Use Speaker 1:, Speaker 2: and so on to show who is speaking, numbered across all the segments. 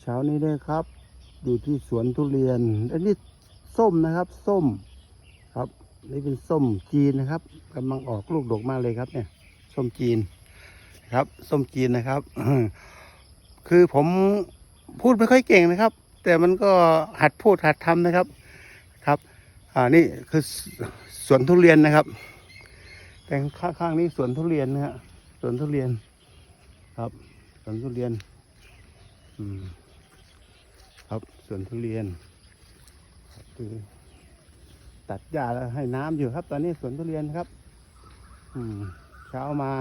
Speaker 1: เช้านี้ด้วยครับ อยู่ที่สวนทุเรียน อันนี้ส้มนะครับ ส้ม ครับ นี่เป็นส้มจีนนะครับกำลังออกลูกดกมากเลยครับ เนี่ย ส้มจีนครับ ส้มจีนนะครับ คือผมพูดไม่ค่อยเก่งนะครับ แต่มันก็หัดพูดหัดทำนะครับ ครับ อ่า นี่คือสวนทุเรียนนะครับ แต่ข้างๆนี้สวนทุเรียนนะฮะ สวนทุเรียน ครับ สวนทุเรียน ครับสวนทุเรียนคือตัดหญ้าแล้วให้น้ำอยู่ครับ ตอนนี้สวนทุเรียนครับ อืม เช้ามา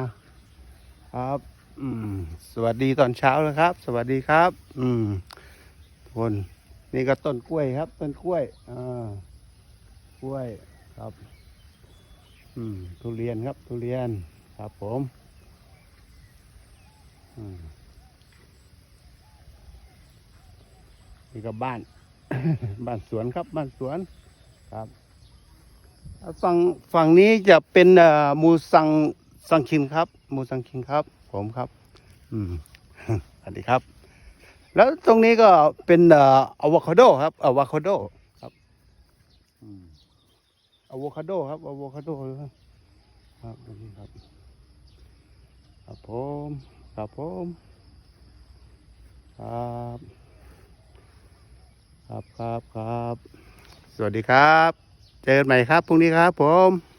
Speaker 1: ครับ อืม สวัสดีตอนเช้านะครับ สวัสดีครับ อืมทุกคนนี่ก็ต้นกล้วยครับ ต้นกล้วยอ่ากล้วยครับ อืม ทุเรียนครับ ทุเรียนครับผม อืม นี่ก็บ้าน บ้านสวนครับ บ้านสวนครับฝั่งฝั่งนี้จะเป็นมูซังซังคินครับ มูซังคินครับ ผมครับ อืมสวัสดีครับ แล้วตรงนี้ก็เป็นเอ่ออะโวคาโดครับอะโวคาโดครับอืมอะโวคาโดครับอะโวคาโดครับครับตรงนี้ครับ ครับผม ครับผม ครับ ครับครับครับ สวัสดีครับ เจอกันใหม่ครับพรุ่งนี้ครับผม